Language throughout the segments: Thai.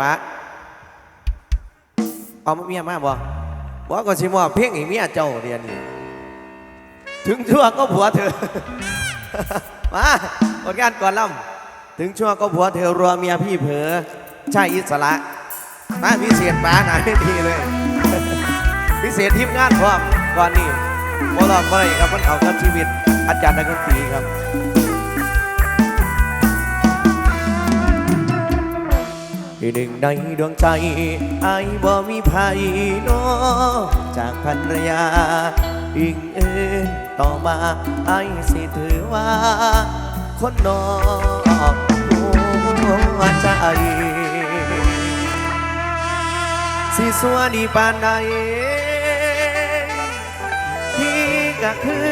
ป้าเอามาเมียมาบ่บอกก็สิมอบเพลงให้เมียเจ้าเดียวนี้ถึงชั่วก็ผัวเธอ มาผลงานก่อนล่ำถึงชั่วก็ผัวเธอรัวเมียพี่เผลอใช่อิสระมาพิเศษป้าหนาให้ดีเลย พิเศษทีมงานพร้อมก่อนนี้โมลองบ่ได้ครับมันเอากับชีวิตอาจารย์นักดนตรีครับ ที่หนึ่งในดวงใจไอ้บ่มีภัยเนอจากภรรยาอิงเอินต่อมาไอ้สิถือว่า คนนอกหัวใจสิสัวดีปานใดพี่ก็คือ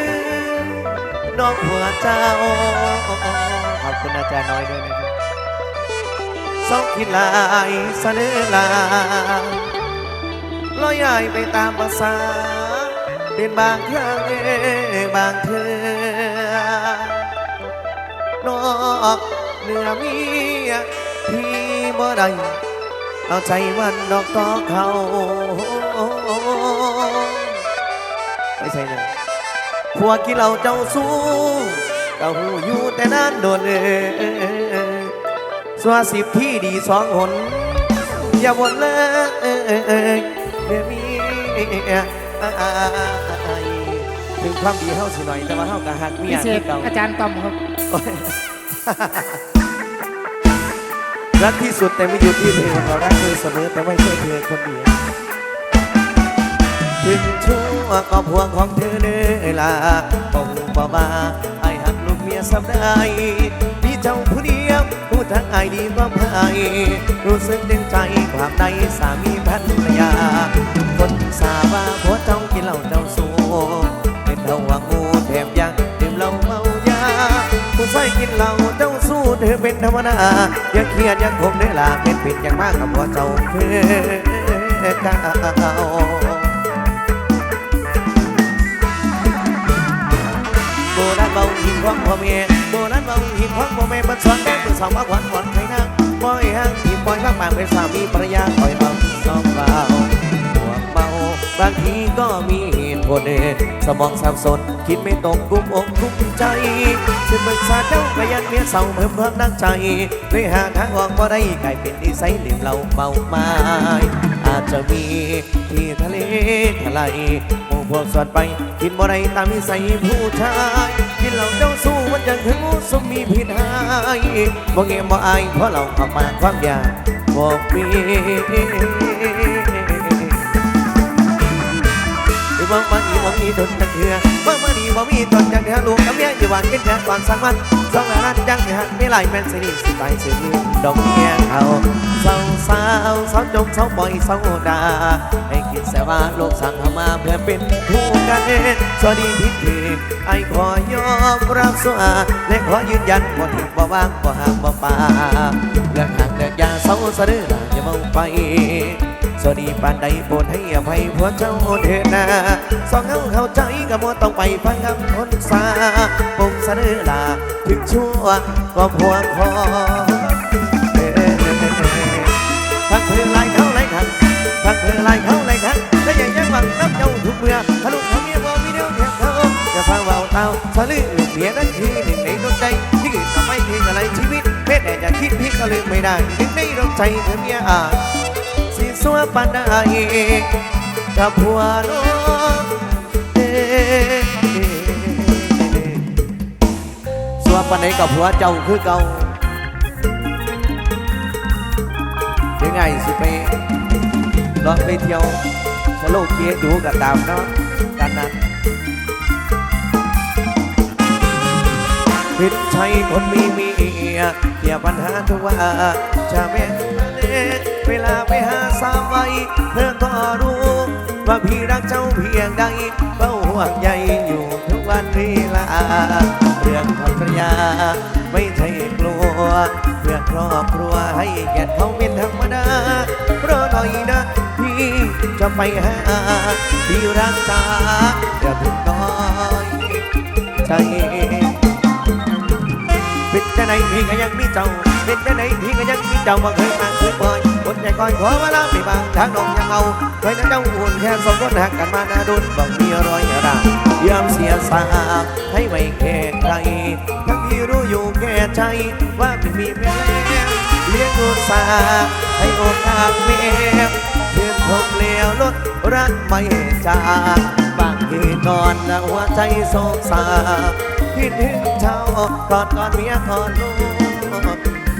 นอกหัวเจ้าขอบคุณอาจารย์น้อยด้วยนะครับ สองคิดลายเสนอลาลอยใหญ่ไปตามภาษา เป็นบางครั้งบางเธอนอกเหนือมียพี่บ่ได้เอาใจมันดอกต่อเขาไม่ใช่เลยพวกกี่เราเจ้าสู้ก็หูอยู่แต่นานโดนเออ สวสิบที่ดีสองหน อย่าบ่นเลยเดี๋ยวมีถึงความดีเฮาสิหน่อย แต่ว่าเฮาก็หักเมีพิยเศษเก่าอาจารย์ต้อมครับรักที่สุดแต่ไม่อยู่ที่เธอเรารักเธอเสมอแต่ไม่ใช่เธอคนเดียวถึงชั่วก็พวงของเธอเด้อล่ะบอกบอกว่าไอ้หักลูกเมียสำได้พี่เจ้าผู้เดียวผู้ ทั้งไอดีกว่าไพ่รู้สึกเต็มใจความในสามีภรรยา คนสาบาผัวเจ้ากินเหล้าเจ้าสูเป็นเท่าว่างูแถมยังดื่มเหล้าเมายาผู้ใส่กินเหล้าเจ้าสู้เธอเป็นธรรมดาอย่าเครียดอย่าคมเด้อล่ะเป็นผิดอย่างมากกับผัวเจ้าคือเก่าโบราณเบาหินของพ่อแม่โบ ราณเบาหินของพ่แม่บัดสอนแม่เป็นสาวมาขวัญขวัญใครนะปล่อยห่างที่ปล่อยมากปากเป็นสามีภรรยาปล่อยเบาสองเบาห่วงเบาบางทีก็มีเหตุผลเองสมองสับสน คิดไม่ตรงกุมอกกุมใจซึ่งปรึกษาเจ้าขยันเมียเศร้าเพิ่มความนักใจด้วยหาทางออกบ่ได้กลายเป็นนิสัยเหลี่ยมเราเมาไม้อาจจะมีที่ทะเลทลายหมู่พวกสวดไปกินบ่ได้ตามนิสัยผู้ชาย กินเหล้าเจ้าสู้ วันจันทร์ถึงสมมีผิดหายบ่เงียบ่อายเพราะเราเอามาความอยากบอกมีหรือว่ามัน บ่มีตนจังเถื่อว่ามันมีบ่มีตนจังเถื่อลูกกับเมียอยู่หวานกินแค่ก่อนสักวันสองละนั้นจังเถื่อไม่ไหลแม่นสินี่สิตายสิลืมดอกเมียเขาสาวสาวสาวจงสาวบ่อยสาวดาให้คิดแต่ว่าโลกสั่งเข้ามาเพื่อเป็นคู่กันสวัสดีพิธีไอ้ขอยอมรับสวาและขอยืนยันบ่ทิ้งบ่ว่างบ่ห่างบ่ป่าเลิกหักเลิกยาเศร้าสะดืออย่าเมาไป สวัสดีปานใดโปรดให้อภัยผัวเจ้าเถิดนาสองเงาเข้าใจก็มัวต้องไปฟังคำคนสาปงเสนอลาถึงชั่วก็พวงคอเอ้ยพักเพื่อไล่เขาไล่ขังพักเพื่อไล่เขาไล่ขังและยังยังหวังน้ำเจ้าทุกเมื่อทะลุเขาเมียบ่มีเดียวเทียบเขาจะฟังเบาเตาสะลือลูกเมียนั้นคือหนึ่งในดวงใจที่อื่นทำไม่ทิ้งอะไรชีวิตเพศแต่จะคิดพิกก็ลืมไม่ได้หนึ่งในดวงใจเธอเมียอ่า สัวปานใดกับผัวน้องเอ้สัวปานใดกับผัวเจ้าคือเก่าเดี๋ยวไงสิไปลองไปเที่ยวสโลกเกียดูกับตามเนาะกันนั้นผิดใช่คนมีเมียเกี่ยวปัญหาทุกว่าจะแม่นเล่เวลาไปหา สาวไว้เธอก็รู้ ว่าพี่รักเจ้าเพียงใดเฝ้าห่วงใยอยู่ทุกวันเวลาเรื่องภรรยาไม่ใช่กลัว เพื่อครอบครัวให้แก่เขาเป็นธรรมดาเพรอหน่อยนะพี่จะไปหาพี่รักษาอย่าเพิ่งน้อยใจเป็นจะไหนพี่ก็ยังมีเจ้า เป็นจังไหนที่ก็ยังมีเจ้าบ่เคยมาเคยบ่อยคนใจก้อยขอเวลาไปบางทางน้องยังเอาไว้นั้นเจ้าอุ่นแค่สองคนหักกันมานาดุนบอกมีรอยรางยอมเสียสาให้ไว้แค่ใครทั้งที่รู้อยู่แก่ใจว่าไม่มีแม่เลี้ยงดูสาให้โอกาสแม่เพื่อนทงเลี้ยวรถรักไม่จากบางทีนอนแล้วหัวใจโศกสาคิดถึงเจ้ากอดกอดเมียกอดลูก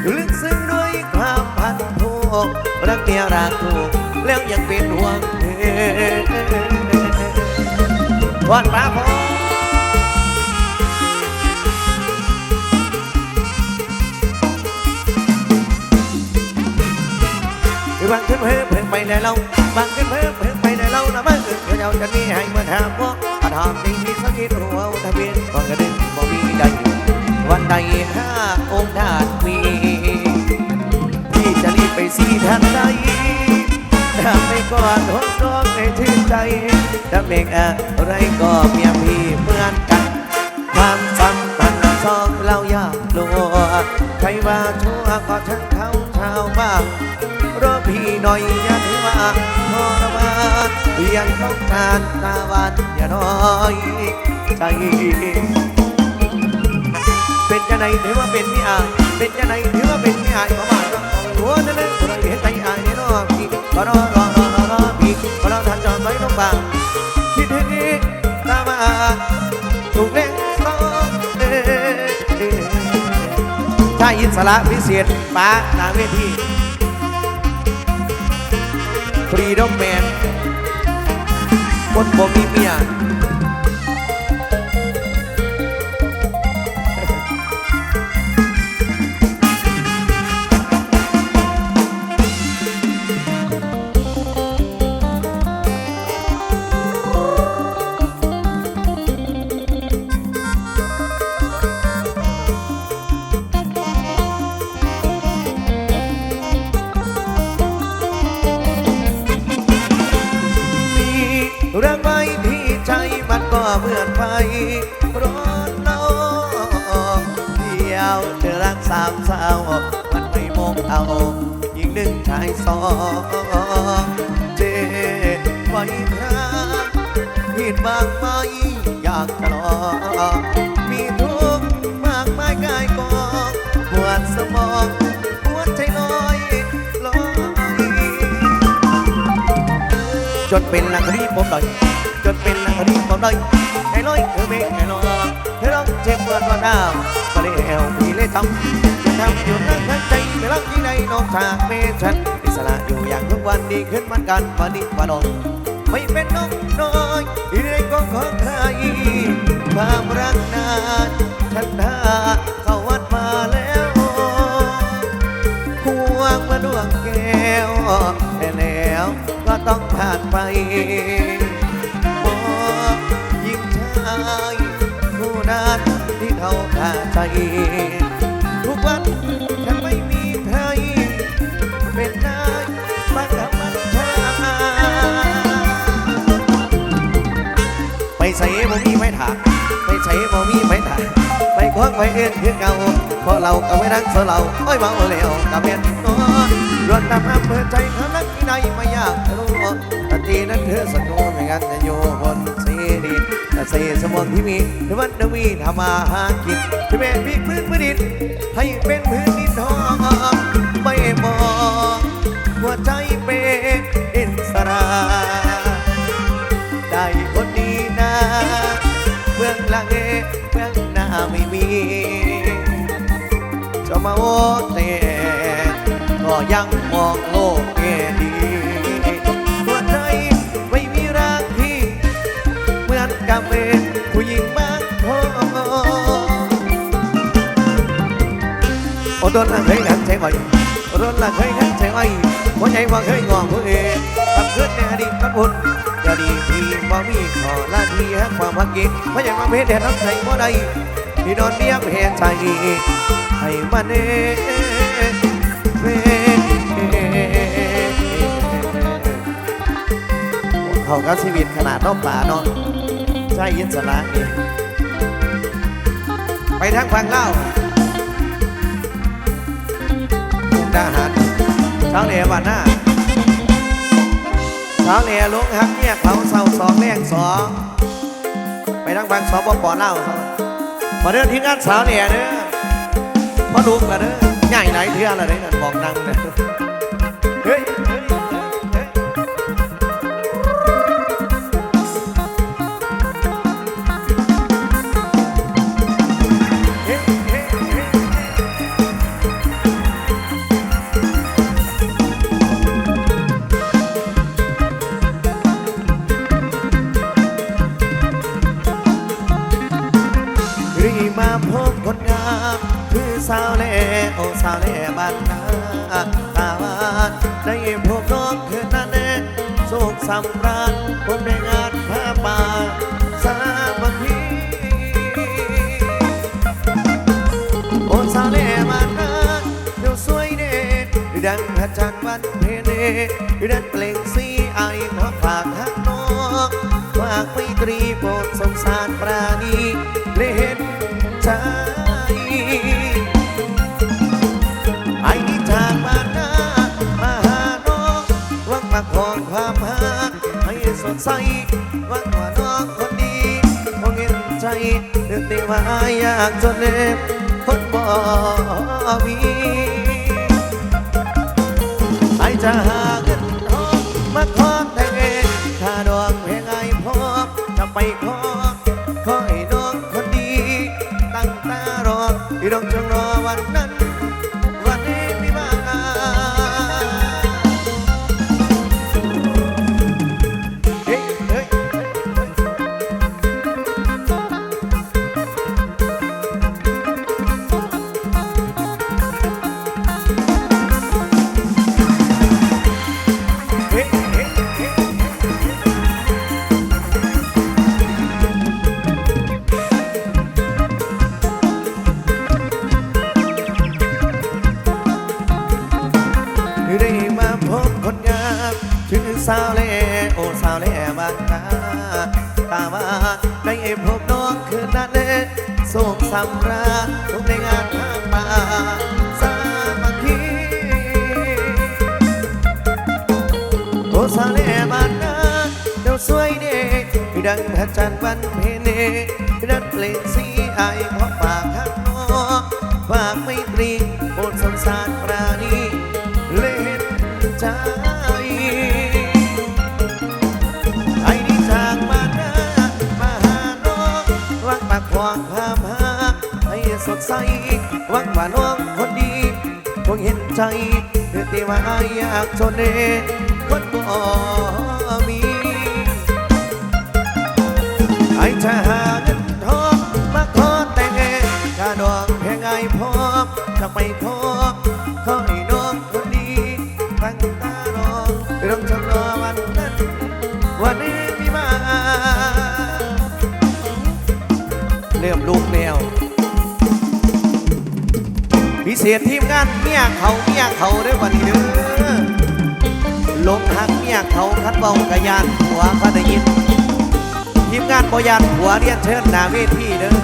ลึกซึ้งด้วยความพันผูกรักเมียรักถูกแล้วยังเป็นห่วงเธอวันป้าพอบังขึ้นเพิ่มเพิ่มไปในเราบังขึ้นเพิ่มเพิ่มไปในเรานะบังขึ้นเราจะมีให้เหมือนหาพวกอาถามดีมีสักนิดหัวทะเบียนก่อนกระดึงบ่มีใดวันใดห้าองค์ธาตุมี สีทันใดทำให้ก่อนห้องน้องในชื่นใจทำเองอะไรก็เมียพี่เหมือนกัน ความสัมพันธ์สองเราอยากลัวใครว่าชั่วก็ช่างเขาชาวบ้านรอพี่หน่อยอย่าถือว่าทรมานยังต้องการตาวันอย่าน้อยใจเป็นจะไหนถือว่าเป็นพี่อาเป็นจะไหนถือว่าเป็นพี่อายประมาณว่าหัวนั่น เลยเราเห็นใจอายนอพี่ก็รอรอรอรอรอพี่ก็รอทันจอดไว้น้องบางคิดนี้ตามาถูกเล่งสองเอ้ชายอิสระพิเศษป้าหนาเวทีฟรีดอมแมนคนบ่มีเมีย เหมือนไฟร้อนร้อนเดียวเธอรักสามสาวมันไม่มองเอายิ่งหนึ่งชายสองเจ็บไว้ครางผิดบางไหมอยากจะลองมีทุกข์มากมายกายกองปวดสมองหัวใจลอยลอย จนเป็นลังคดีผมหน่อยจนเป็น ลังคดีผมหน่อยให้ลอยเธอเมฆให้ลอยเธอร้องเจ็บปวดร้อนดาวมาเลยแอวพี่เลยทำจะทำอยู่นั่งทั้งใจไม่รักที่ใดนนอกจากเมฉันอิสระอยู่อย่างทุกวันดีขึ้นมันกันวันนี้วันนอนไม่เป็นน้องน้อยที่ใดก็ของใครความรักนานฉันได้เข้าวัดมาแล้วควงมาดวงแก้วแต่แล้วก็ต้องผ่านไป ใจ ทุกวันฉันไม่มีใคร เป็นนายมากับมันชาไปใส่บ่มีไม้ถาไปใส่บ่มีไม้ถาไปคว้างไปเอื้อนคือเก่าเพราะเราก็ไม่รักเธอเราโอ้ยเมาแล้วกับเมียนอ้ยรวนตามอำเภอใจเขานักที่ใดไม่อยากรู้ทันทีนั้นเธอสนุนไม่งั้นจะอยู่บนสี ดินแต่เสียสมองที่มีเธอวันจะมีทำมาหากินที่เป็นพิกพื้นพื้นดินให้เป็นพื้นดินทองไม่มองหัวใจเป็นอิสระได้คนดีนะเบื้องหลังเบื้องหน้าไม่มีจะมาโอ โอ้โดนละเคยหันใจอ่อยโอ้โดนละเคยหันใจอ่อยหัวใจว่าเคยงอผู้เองทำขึ้นในอดีตกันบุญจะดีที่บ่มีขอละทีแห่งความพักกินเพราะอย่างมาเพชรแดนน้ำใจบ่ได้ที่นอนเลี้ยงเพชรใจให้มันเองเขาก็ชีวิตขนาดน้องป่าเนาะใจยินสละนี่ไปทางฟังเล่า ดาหารสาวเหนือบ้านหน้าสาวเหล่ลงฮักเนี่ยเขาเศร้าสองแรงสองไปทางบางสปอเล่ามาเดินที่งานสาวเหนือเด้อพอลูกละเด้อใหญ่ไหนเทื่อะเด้อนั่นบอกดังเด้อเฮ้ย สำราญผมได้งานผ้าป่าสามัคคีโอ้สาเล่มานานเดี๋ยวสวยเด่นดังพระจันทร์วันเพ็ญเดันเปล เดือดที่ว่ายากจนเล็บคนบ่มีไปจะหา สีไอขอฝากข้างนอกฝากไม่ตรีโปรดสงสารปราณีเล่นใจไอ้นี่จากบ้านนามาหาน้องหวังปากควางความหักให้สดใสหวังว่าน้องคนดีคงเห็นใจเพื่อที่ว่าอยากจนเองคนบ่มีไอ้จะหาเเศษทีมงานเมียเขาเมียเขาด้อวันนี้เด้อลงหักเมียเขาคัดเบากระยานหัวเขาได้ยินทีมงานบอยานหัวเรียนเชิญหนาเวทีเด้อ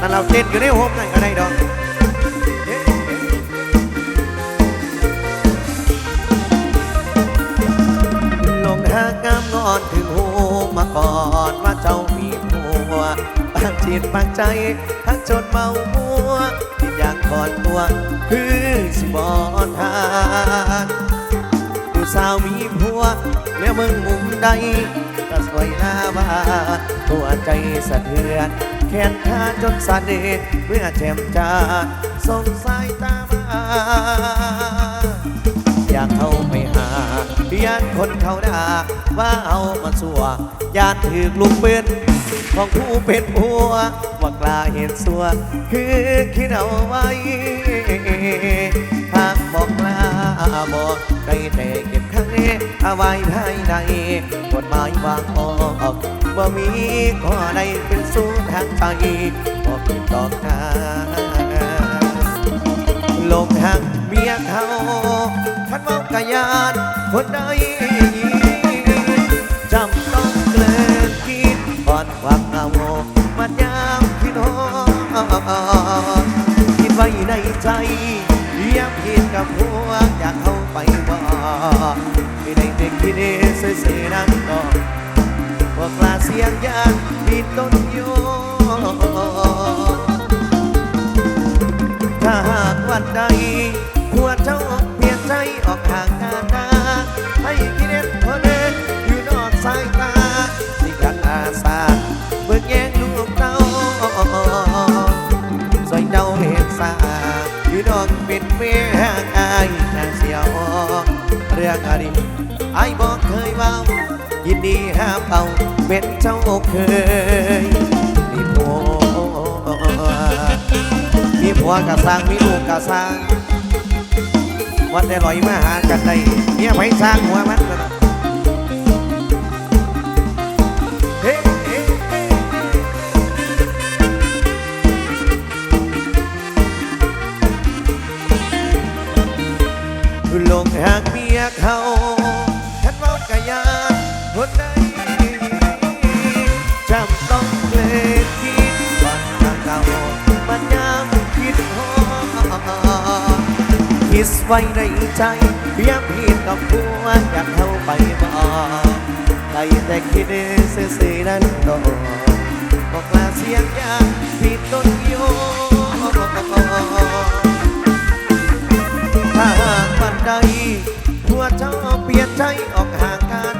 นั่นเราเต้นอยู่ในโฮมนั่นก็ได้ดอกลงหางามงอนถึงหูมาก่อนว่าเจ้ามีผัวปากจิตปากใจทั้งจนเมามัว อยากกอดตัว คือสิบอทานผู้สาวมีผัว แล้วมึงมุมใดก็สวยหน้าบานตัวใจสะเทือน แขนขาจนสั่นเดเมื่อแจมจ้าส่งสายตามาอยากเข้าไปหาญาติคนเขาด่าว่าเอามาสัวยานถือลูกปืน ของผู้เป็นผัวว่ากล้าเห็นสัว คือคิดเอาไว้หากบอกลาบอกได้แต่เก็บข้างนี้เอาไว้ภายในกฎหมายวางออกว่ามีข้อใดเป็นสู้ทางใจบอกผิดตอกทาลงทางเมียเขาขันเมากะยานคนใด นี่ซื่อๆนั่งดอกพวกลาเสียงยานดีต้นโยถ้าหากวันใดหัวเจ้าเปลี่ยนใจออกห่างกันนาตาให้กิเลสคนเดินอยู่นอกสายตาที่กันอาสาเบิกแย่งลูกเต้าซอยเจ้าเห็นสาอยู่นอกเป็นเมียห่างอายน่าเสียวเรื่องอดีตไอ้ายบอก ยินดีห้ามเอาเป็นเจ้าเคยมีผัวมีผัวกะสร้างมีลูกกะสร้างวันได้ลอยมาหากันได้เมียไปสร้างหัวมันเฮ้เฮ้เฮ้ลงหากเมียเขา ไว้ในใจเพียงพี่กับผัวอยากเข้าไปบอกใจแต่คิดซื่อๆนั้นโดบอกลาเสียงยางพี่ต้นโยถ้าหากวันใดผัวเจ้าเปลี่ยนใจออกห่างกัน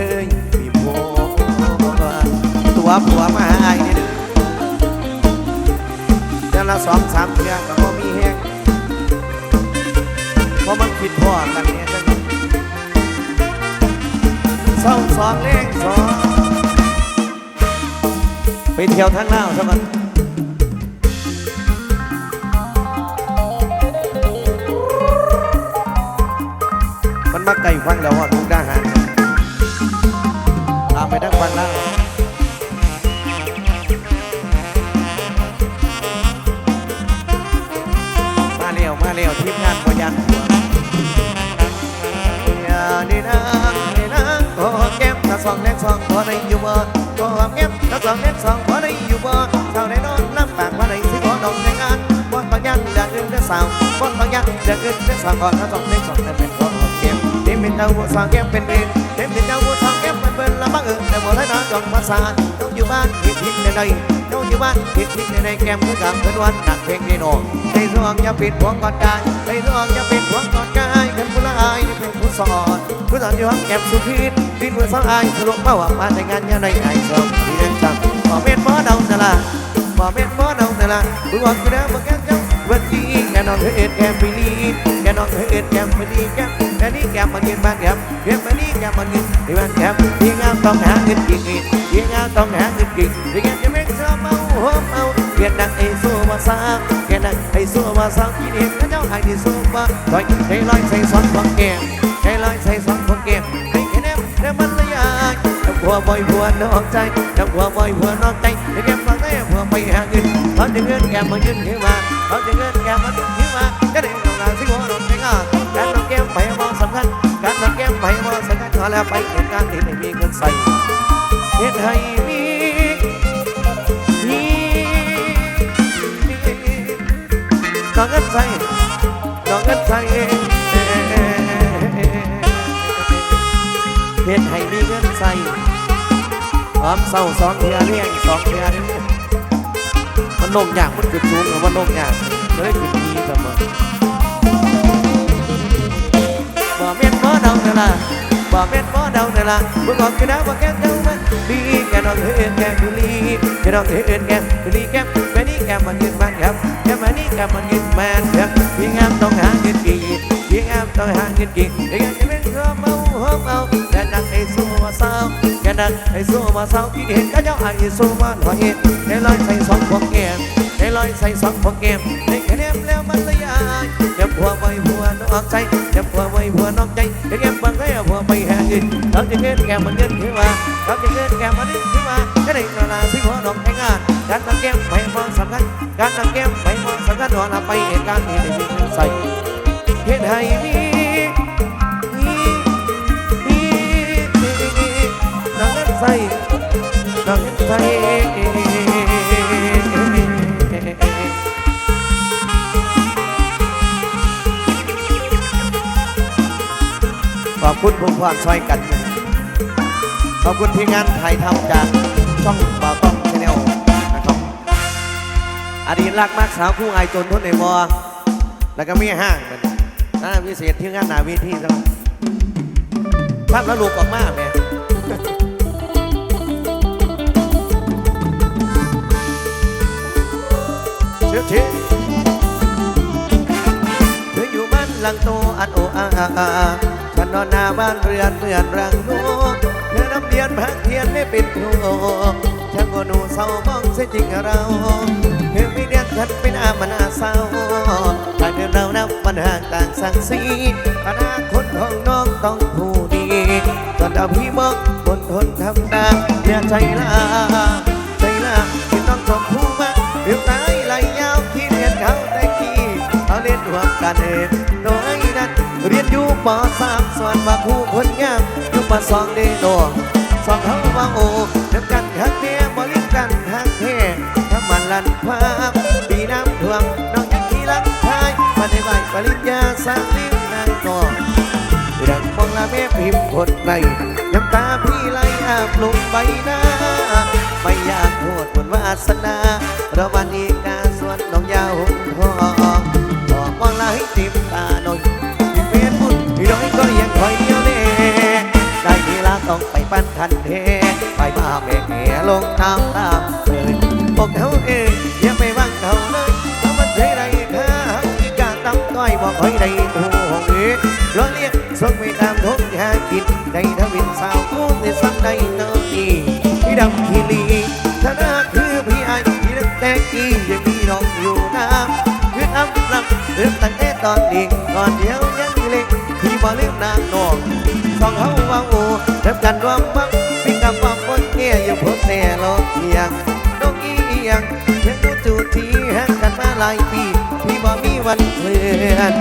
เจ้ยมีผัวตัวผัวมาให้เด้อเดือนละสองสามเดือนก็บ่มีแห้งเพราะมันผิดพ่อกันเนี่ยจังเศร้าสองเลขสองไปเที่ยวทางลาวซะก่อนมันมาไก่ฟังแล้วว่าทุกดาหารามไปทางฟังลาวมาเร็วมาเร็วทีมงานพยันอย่าดีนะดีนะโอ้แก้มถ้าสองเล็กสองพอได้อยู่บ่โอ้แก้มถ้าสองเล็กสองพอได้อยู่บ่เท่าได้นอนน้ำปากว่าได้สิขอดอกในงานบนบางยันเดือดอื่นเดือดสาวบนบางยันเดือดอื่นเดือดสาวก่อนถ้าสองเล็กสองแต่เป็นของแก้มที่เป็นเจ้าสองแก้มเป็นเองเต็มเป็นเจ้า จองภาษาต้องอยู่บ้านผิดผิดในใดต้องอยู่บ้านผิดผิดในใดแก้มคือกับเพื่อนวันหนักเพลงนี่โน่ในสวงอย่าปิดหัวกอนกายในสวงอย่าปิดหัวกอนกายกันผู้ละอายเป็นผู้สอนผู้สอนอยู่ห้องแก้มสุขีดดินมือสองอายสรุปมาว่ามาในงานยามใดไอ้สองที่เรียนจำบ่เม็นบ่เดาแต่ละบ่เม็นบ่เดาแต่ละผู้บอกกูเด้อบ่แก้มเจ้าวันนี้ แกนอนเธอเอ็ดแกมไปลีแกนอนเธอเอ็ดแกมไปลีแกมแกนี่แกมมันยืนบ้านแกมแกมมานี่แกมมันยืนที่บ้านแกมที่งามต้องหาเงินกินที่งามต้องหาเงินกินที่งามจะไม่ชื่อเมาโหมเอาเกียรดังไอ้สู้มาสามแกดังไอ้สู้มาสามกินเห็นเจ้าไอ้ที่สู้มาถอยใจลอยใส่สองของแกมใจลอยใส่สองคนเก็บให้แค่แนมแนมมันละยายทำหัวบ่อยหัวนอกใจทำหัวบ่อยหัวนอกใจให้แกมฟังได้หัวไปหาเงินเขาะเงินแกมมายืนขึ้นมา เขาจะเงินแกมายืนขึ้นมาจะได้ลงงานสิหัวนอกใจงาการนำแก้มไปมองสำคัญการนำแก้มไปมองสำคัญขอแล้วไปเหตุการที่ไม่มีเงินใส่เหตุให้มีมีต้องเงินใส่ต้องเงินใส่เฮ็ดให้มีเงินใส่ความเศร้าสองเทียเลี้ยงสองเทียนี่มันโน่งยากมันขึ้นสูงหรือว่าน่งยากเลยขึ้นมีเสมอบ่เม็นบ่เดาแต่ละบ่เม็นบ่เดาแต่ละบ่บอกกันนะบ่แก้มเจ้ามันดีแกนอนเฮ็ดแกคือลีแกนอนเฮ็ดแกคือลีแกแม่นี่แก้มมันยืนบ้านครับแกแม่นี่แก้มมันยืนบ้านครับพี่งามต้องหาเงินกี่พี่งามต้องหาเงินกี่ไอ้เงินจะเป็นเรื่อเมาเฮาเมาแกนักไอ้สู้มาสาวแกนักไอ้สู้มาสาว กินเห็นก็เจ้าไอ้สู้มาหน่อยเห็นไอ้ลอยใส่สองพวงแก้มไอ้ลอยใส่สองพวงแก้มไอ้แค่แนมแล้วมันละยายอย่าผัวไว้ผัวนอกใจอย่าผัวไว้ผัวนอกใจไอ้แก้มบา ใส่น้องใส่ขอบคุณผู้พรช่วยกัน ขอบคุณที่งานถ่ายทำจากช่องบ่าวต้องชาแนลนะครับ อดีตรักมากสาวคู่ไอายจนทนในวอแล้วก็มีห้างมันน่าพิเศษที่งานหนาวิธีจังภาพแล้วลูกออกมาแม่ เชื่อทีเธออยู่บ้านหลังโตอันโออาอาฉันนอนหน้าบ้านเรือนเรือนรังโนเธอน้ำเดียนพักเทียนไม่ป็นครูช่างก็หนูเศร้ามองเสียจริงเราเธอไม่เรียกฉันเป็นอามันอาเศร้าถ้าเธอเรานับปัญหาต่างสักสีอนาคตของน้องต้องผู้ดีจนเอาพี่บอกบนทนทำตามอย่าใจลา นรวมกันเองโดยนั้น เรียนอยู่ปสามส่วนมาคู่คนงามอยู่ปสองเดโนสองเขาว่าโอ้เดียวกันหักเมียบริกันหักเทถ้ามันลันภาพปีน้ำท่วมน้องยังที่รักชายมาในใบปริญญาสร้างลิ้มนางนองดังมองละแม่พิมพ์คนในน้ำตาพี่ไหลอาบลงใบหน้าไม่อยากโทษบนวาสนาเราวันอีกาส่วนน้องยาว ให้ติมตาหน่อยที่เฟซบุ๊กพี่น้อยก็ยังคอยเดียวเน่ได้เวลาต้องไปปั้นคันเทไปบ้าแม่แง่ลงน้ำตามเลยบอกเขาเองอย่าไปวังเขาเลยเพราะมันเคยได้ค่าอีกาตั้งต้อยบอกคอยได้หัวงเอ๋ร้อเรียกส่งไปตามทุกหากินได้ทวินสาวกุ้งในสักได้เนออีพี่ดำขี้ลีธนาคือพี่ไอ้พี่นักแต่กี้ยังมีน้องอยู่น้ำ อน้ำลังเริ่มตั้งแต่ตอนเด็กก่อนเดียวยังเล็กพี่บ่ลืมนางนองสองเขาว่าโอ้เริ่มกันรวมบังพี่กับความคนเงี้ยอยู่พบแต่โลกเอียงน้องอีเอียงเพียงรู้จูทีหักกันมาหลายปีพี่บ่มีวันเพื่อน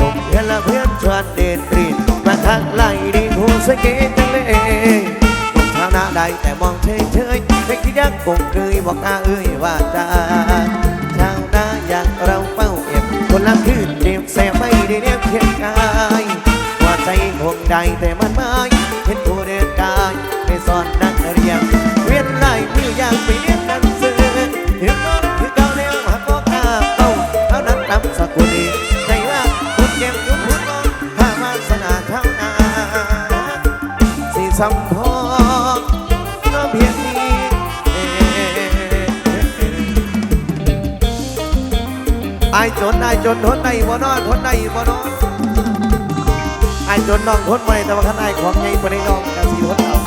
ลงเพื่อนละเพื่อนชวนเดนตรีนมาทักไล่ดีหูสเกตจังเลยชาวนาได้แต่มองเฉยเฉยๆไม่คิดยักคงเคยบอกตาเอ้ยว่าจา คงได้แต่มันไม่เห็นผู้เดินกายไม่สอนนักเรียนเวียนไล่มือยากไปเรียนหนังสือถึงน้องคือเก่าแล้วหักบอกข้าเป้าเท่านั้นนำสกุลีใจว่าคุณเก็บยุบคุณมองข้าวาสนาเท่านาสีสัมพอน้องเพียงนี้ไอ้จนไอ้จนทนได้บ่นอนทนได้บ่นอน จนน้องทนไม่แต่ว่าข้างในของใหญ่ปนในน้องกะสีทนเอา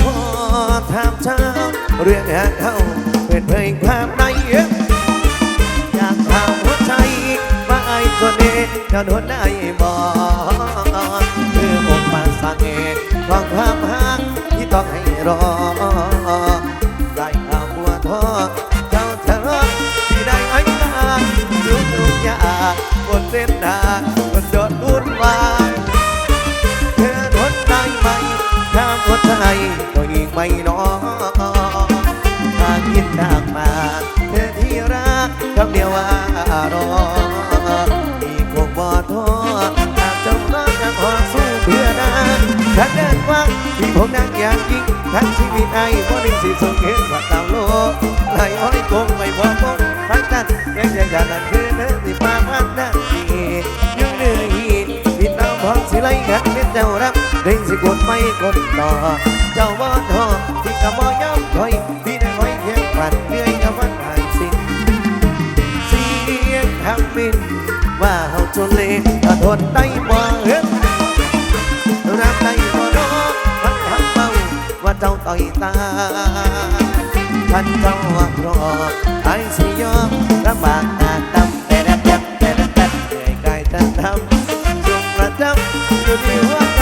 พอถามเช้าเรื่องหาเขาเป็นเพลงภาพในอยากถามหัวใจว่าไอ้ตัวนี้จะโดนได้บ่คืออกมาสร้างเองของความหักที่ต้องให้รอ ทั้งชีวิตไอ้บ่ได้สิส่งเห็นว่าตามโลกไหลอ้อยคงไม่บ่พบทั้งกันยังยังกันนั่นคือเธอที่มาพันนาทีอยู่เหนื่อยพี่น้องพองสิไล่กันเป็นเจ้ารับเร่งสิกดไม่กดต่อเจ้าบ่ทอที่กะบ่ยอมถอยพี่ได้คอยเพียงปัดเหนื่อยกับวันหายสิ้นเสียงทำมินว่าเฮาจนเละถ้าทนได้บ่เฮ็ เจ้าต่อยตาท่านเจ้าว่าพราะไอ้สิยอมรับากอาตำแต่ละยักแต่ละตัดเหนื่อยกายท่านทำสุขประจำอยู่ที่หัวใจ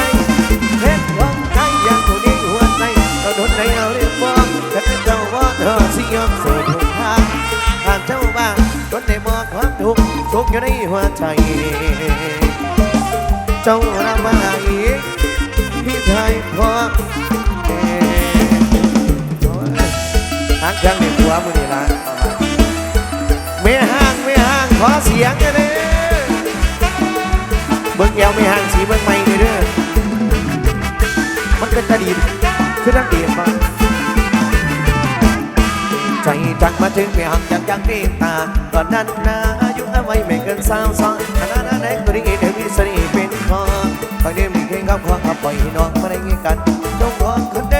เห็นของใจอย่างผู้นี้หัวใจก็โดนในเอาเรียกว่าฉันเป็นเจ้าว่าเธอสิยอมเสียทุกทางผ่านเจ้าบ้างคนได้บอกความทุกข์ทุกอยู่ในหัวใจ เจ้ารับมาอีกพี่ชายพอางเครื่องในหัวมือนี่ละไม่ห่างไม่ห่างขอเสียงกันเลยเบิ่งแอวไม่ห่างสีเบิ่งไม่เลยเด้อมันเป็นตาดีคือนักเดียนมาใจจักมาถึงไม่ห่างจากยังตีตาตอนนั้นนะอายุเอาไว้ไม่เกินสาวสองขนาดนั้นไหนตัวนี้เดี๋ยวมีสน่ห์เป็นคอบางเดียวมีเพลงกับความปล่อยให้น้องมาได้งี้กันจงขอคนเด็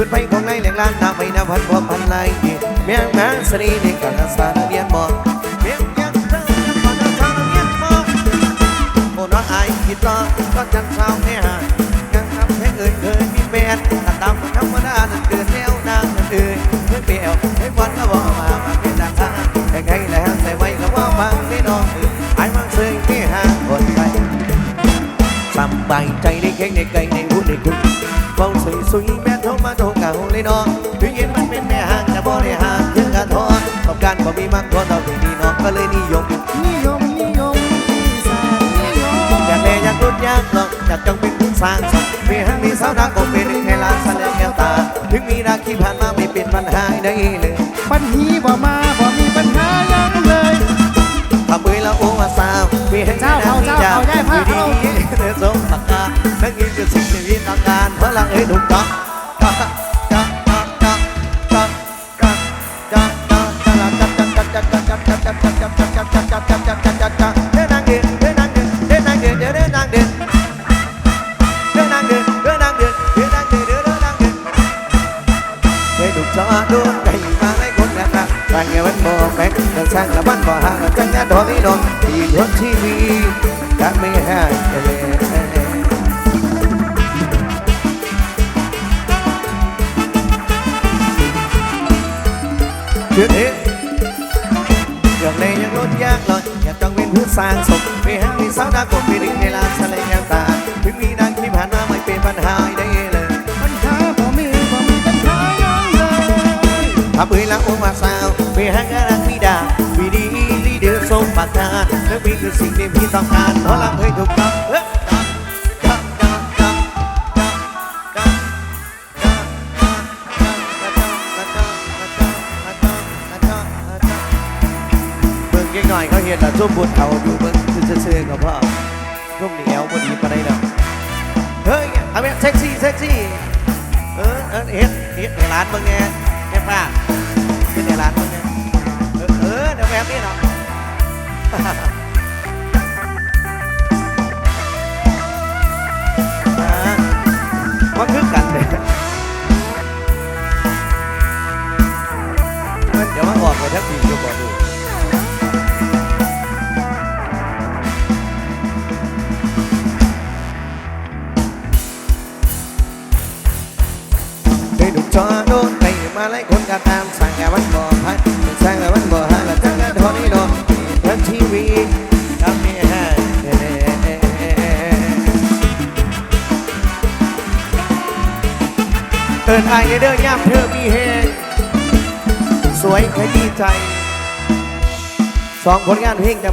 วันปืนไฟของในแหล่งล้านน้ำไปน้ำพันพวพันไลายเมียงนางสรีในกาลสารเรียนหมอเมียงยังเธอกาลสารเรียนหมอโอ้น้ออายคิดต่อก็จันเช้าแน่ยังทำให้เอ่ยเคยมีแฟนตัดตามธรรมดานั่นเกิดแล้วนางนั่นเอ่ยเพื่อเปลี่ยวให้วันก็บอกมา สบายใจได้แข่งได้ไกลได้พูดได้คุยเบาสวยสวยแม่โทรมาโทรเก่าเลยน้องถึงเย็นมันเป็นแม่ห่างแต่บ่ได้ห่างถึงกระทอนตองการบ่มีมากพอเราที่นี่น้องก็เลยนิยมนิยมนิยมอีสานนิยมอยากแน่อยากรุ่นอยากลองอยากจงเป็นผู้สร้างสรรค์มีหังมีสาวดาก็เป็นแค่ลานสแสดงแก้วตา ถึงมีรักที่ผ่านมาไม่เป็นปัญหาได้เลยปัญหีบ่มาบ่มีปัญหายังเลยทำมือแล้วโอ้ว่าสาวมีให้เจ้าเขาเจ้าเขาย้ายผ้าเขา ơi sớm tặng ca nâng yên được xin thì yên tăng can hóa lăng ấy đụng đó sang là ban bỏ hàng ở trang đã đói đòn thì luôn chi vì กะไม่ห่างกันยเกิดเอเกือบเลยยังลดยากลอยอยากต้องเป็นผู้สร้างสมมีห้างมีสาวดาวกบมีริ้งในลานสลายแก้วตาถึงมีดังที่ผ่านมาไม่เป็นปัญหาได้เลยปัญหาบ่มีบ่มีปัญหาเลยถ้าเบื่อแล้วมาสาวมีห้างกำลัไมีดา เดือดสมปากกาและมีคือสิ่งที่พี่ต้องการเพราะเราเคยถูกต้องเอ้ยจ๊ะจ๊ะจ๊ะจ๊ะจ๊ะจ๊ะเบิ่งงหน่อยเขาเห็นละทุ่มบุญเขาอยู่เบิ่งซื่อๆกับพ่อทุ่มเหนียวบดีมาได้ดอกเฮ้ยเอาแบบเซ็กซี่เซ็กซี่เออเออเฮ็ดเฮ็ดในร้านเบิ่งไงแม่ป้าเฮ็ดในร้านเบิ่งไงเออเดี๋ยวแบบนี้เนาะ à, quá khứ cảnh để มันเดี๋ยวมันออกไปทักทีเดียวก่อนดูได้ดูจอโดนไปมาหลายคนก็ตามสั่งแต่วันบ่พักสั่งแต่วันบ่ อินอายเด้อย่ามเธอมีเฮงสวยขยี้ใจสองผลงานเพลงจะ